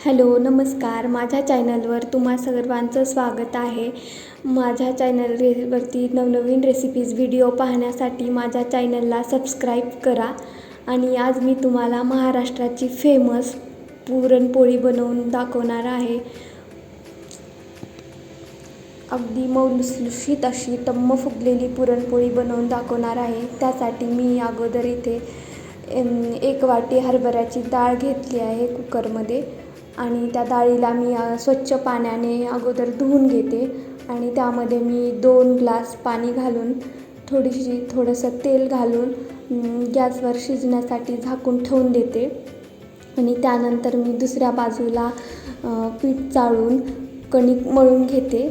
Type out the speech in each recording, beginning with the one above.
Hello नमस्कार. माझ्या चॅनलवर तुम्हा सर्वांचं स्वागत आहे. माझ्या चॅनलवरती नवनवीन रेसिपीज व्हिडिओ पाहण्यासाठी माझ्या चॅनलला सबस्क्राईब करा. आणि आज मी तुम्हाला महाराष्ट्राची फेमस पुरणपोळी बनवून दाखवणार आहे. अगदी मौलुसलुशीत अशी टम्म फुगलेली पुरणपोळी बनवून दाखवणार आहे. त्यासाठी मी अगोदर इथे एक वाटी हरभऱ्याची डाळ घेतली आहे कुकरमध्ये आणि त्या डाळीला मी स्वच्छ पाण्याने अगोदर धुवून घेते आणि त्यामध्ये मी दोन ग्लास पाणी घालून थोडीशी थोडंसं तेल घालून गॅसवर शिजण्यासाठी झाकून ठेवून देते. आणि त्यानंतर मी दुसऱ्या बाजूला पीठ चाळून कणिक मळून घेते.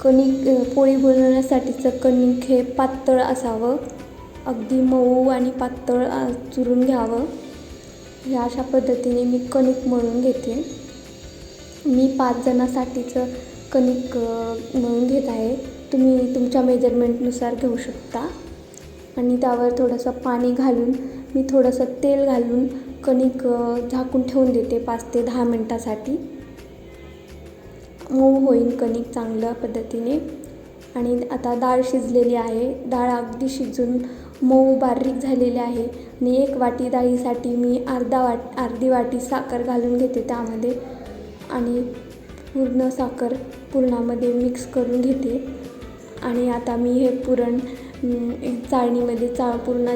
कणिक पोळी बनवण्यासाठीचं कणिक हे पातळ असावं. अगदी मऊ आणि पातळ चुरून घ्यावं. ह्या अशा पद्धतीने मी कणिक मळून घेते. मी पाच जणांसाठीचं कणिक म्हणून मळून घेत आहे. तुम्ही तुमच्या मेजरमेंटनुसार घेऊ शकता. आणि त्यावर थोडंसं पाणी घालून मी थोडंसं तेल घालून कणिक झाकून ठेवून देते पाच ते दहा मिनटासाठी. मऊ होईल कणिक चांगल्या पद्धतीने. आणि आता डाळ शिजलेली आहे. डाळ अगदी शिजून मऊ बारीक झालेली आहे. आणि एक वाटी डाळीसाठी मी अर्धा वाट अर्धी वाटी साखर घालून घेते त्यामध्ये. आणि पूर्ण साखर पुरणामध्ये मिक्स करून घेते. आणि आता मी हे पुरण चाळणीमध्ये चा पुरणा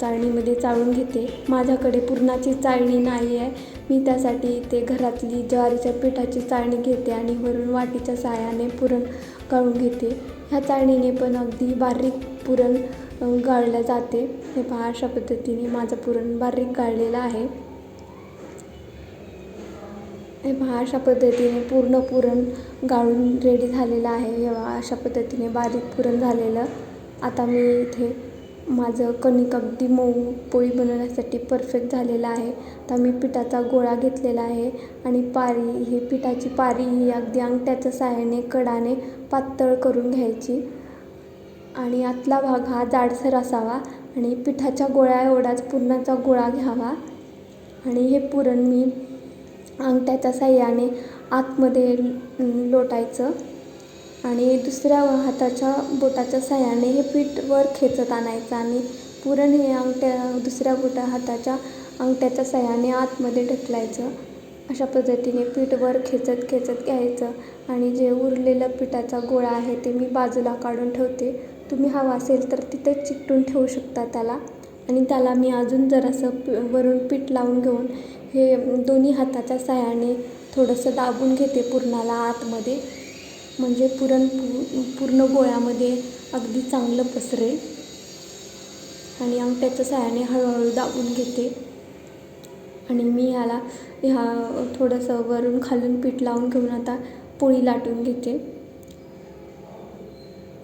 चाळणीमध्ये चाळून घेते. माझ्याकडे पुरणाची चाळणी नाही आहे. मी त्यासाठी ते घरातली ज्वारीच्या पिठाची चाळणी घेते आणि वरून वाटीच्या साहाय्याने पुरण गाळून घेते. ह्या चाळणीने पण अगदी बारीक पुरण गाळलं जाते. हे पहा अशा पद्धतीने माझं पुरण बारीक गाळलेलं आहे. हे पहा अशा पद्धतीने पूर्ण पुरण गाळून रेडी झालेलं आहे. हे पहा अशा पद्धतीने बारीक पुरण झालेलं. आता मी इथे माझं कणिक अगदी मऊ पोळी बनवण्यासाठी परफेक्ट झालेलं आहे. आता मी पिठाचा गोळा घेतलेला आहे आणि पारी ही पिठाची पारी ही अगदी अंगठ्याच्या साहाय्याने कडाने पातळ करून घ्यायची. आणि आतला भाग हा जाडसर असावा आणि पिठाच्या गोळ्या एवढाच पुरणाचा गोळा घ्यावा. आणि हे पुरण मी अंगठ्याच्या साह्याने आतमध्ये लोटायचं. आणि दुसऱ्या हाताच्या बोटाच्या साह्याने हे पीठ वर खेचत आणायचं आणि पुरण हे अंगठ्या दुसऱ्या बोटा हाताच्या अंगठ्याच्या साह्याने आतमध्ये ढकलायचं. अशा पद्धतीने पीठ वर खेचत खेचत घ्यायचं आणि जे उरलेलं पिठाचा गोळा आहे ते मी बाजूला काढून ठेवते. तुम्ही हवा असेल तर तिथे चिकटून ठेवू शकता त्याला. आणि त्याला मी अजून जरासं वरून पीठ लावून घेऊन हे दोन्ही हाताच्या साह्याने थोडंसं दाबून घेते पुरणाला आतमध्ये. म्हणजे पुरण पू पूर्ण गोळ्यामध्ये अगदी चांगलं पसरेल. आणि अंगठ्याच्या साह्याने हळूहळू दाबून घेते. आणि मी ह्याला ह्या थोडंसं वरून खालून पीठ लावून घेऊन आता पोळी लाटून घेते.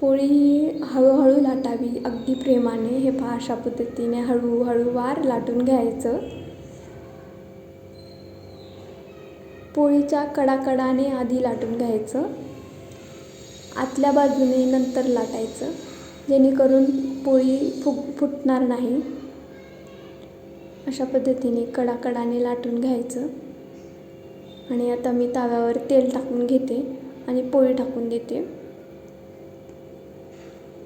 पोळी ही हळूहळू लाटावी अगदी प्रेमाने. हे पहा अशा पद्धतीने हळूहळू वार लाटून घ्यायचं. पोळीच्या कडाकडाने आधी लाटून घ्यायचं. आतल्या बाजूने नंतर लाटायचं. जेणेकरून पोळी फुग फुटणार नाही. अशा पद्धतीने कडाकडाने लाटून घ्यायचं. आणि आता मी तव्यावर तेल टाकून घेते आणि पोळी टाकून देते.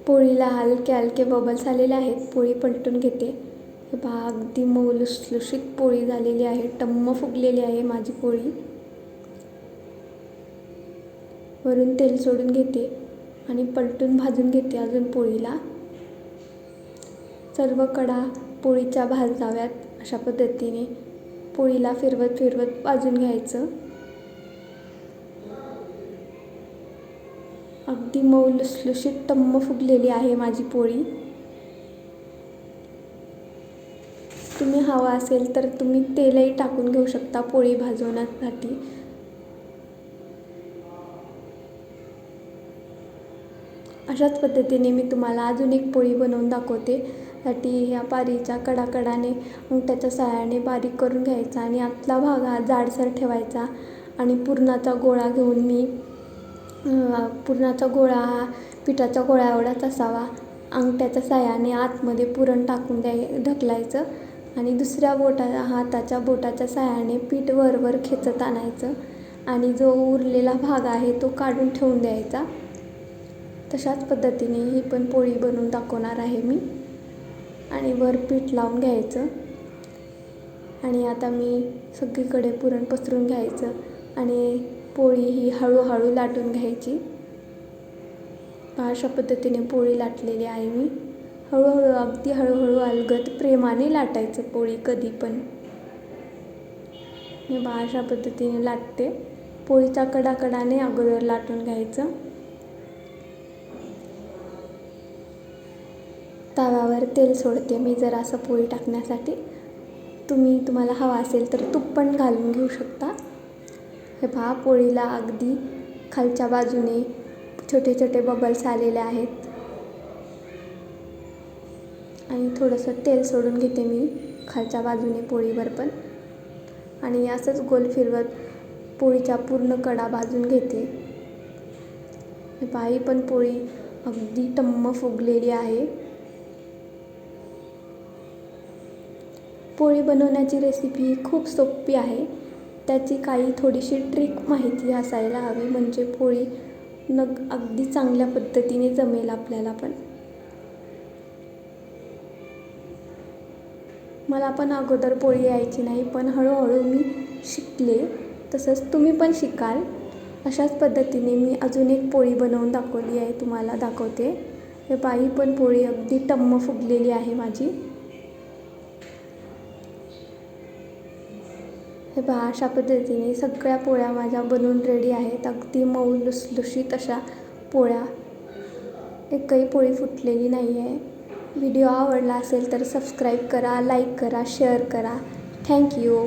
पोळीला हलके हलके बबल्स आलेले आहेत. पोळी पलटून घेते. हे पहा अगदी मऊ लुसलुशीत पोळी झालेली आहे. टम्म फुगलेली आहे माझी पोळी. वरून तेल सोडून घेते आणि पलटून भाजून घेते अजून पोळीला. सर्व कडा पोळीच्या भाजाव्यात अशा पद्धतीने पोळीला फिरवत फिरवत भाजून घ्यायचं. अगदी मऊ लुसलुशीत टम्म फुगलेली आहे माझी पोळी. तुम्ही हवा असेल तर तुम्ही तेलही टाकून घेऊ शकता पोळी भाजवण्यासाठी अशाच पद्धतीने मी तुम्हाला अजून एक पोळी बनवून दाखवते. साठी ह्या पारीच्या कडाकडाने अंगठ्याच्या सहाय्याने बारीक करून घ्यायचा आणि आतला भाग हा जाडसर ठेवायचा आणि पुरणाचा गोळा घेऊन मी पुरणाचा गोळा हा पिठाच्या गोळ्या एवढाच असावा. अंगठ्याच्या साह्याने आतमध्ये पुरण टाकून द्याय ढकलायचं. आणि दुसऱ्या बोटा हाताच्या बोटाच्या साहाय्याने पीठ वरवर खेचत आणायचं. आणि जो उरलेला भाग आहे तो काढून ठेवून द्यायचा. तशाच पद्धतीने ही पण पोळी बनवून दाखवणार आहे मी. आणि वर पीठ लावून घ्यायचं. आणि आता मी सगळीकडे पुरण पसरून घ्यायचं. आणि पोळी ही हळूहळू लाटून घ्यायची. अशा पद्धतीने पोळी लाटलेली आहे मी. हळूहळू अगदी हळूहळू अलगद प्रेमाने लाटायचं पोळी कधी पण. मी बा अशा पद्धतीने लाटते. पोळीच्या कडाकडाने अगोदर लाटून घ्यायचं. तव्यावर तेल सोडते मी जर असं पोळी टाकण्यासाठी. तुम्ही तुम्हाला हवा असेल तर तूप पण घालून घेऊ शकता. हे पहा पोळीला अगदी खालच्या बाजूने छोटे छोटे बबल्स आलेले आहेत. आणि थोडंसं तेल सोडून घेते मी खालच्या बाजूने पोळीवर पण. आणि असंच गोल फिरवत पोळीच्या पूर्ण कडा भाजून घेते. बाई पण पोळी अगदी टम्म फुगलेली आहे. पोळी बनवण्याची रेसिपी खूप सोपी आहे. त्याची काही थोडीशी ट्रिक माहिती असायला हवी म्हणजे पोळी नग अगदी चांगल्या पद्धतीने जमेल आपल्याला पण. मला पण अगोदर पोळी यायची नाही पण हळूहळू मी शिकले. तसंच तुम्ही पण शिकाल. अशाच पद्धतीने मी अजून एक पोळी बनवून दाखवली आहे तुम्हाला दाखवते. हे बाई पण पोळी अगदी टम्म फुगलेली आहे माझी. हे पहा अशा पद्धतीने सगळ्या पोळ्या माझ्या बनवून रेडी आहेत. अगदी मऊ लुसलुशीत अशा पोळ्या. एकही पोळी फुटलेली नाही आहे व्हिडिओ आवडला असेल तर सबस्क्राईब करा लाईक करा शेअर करा. थँक्यू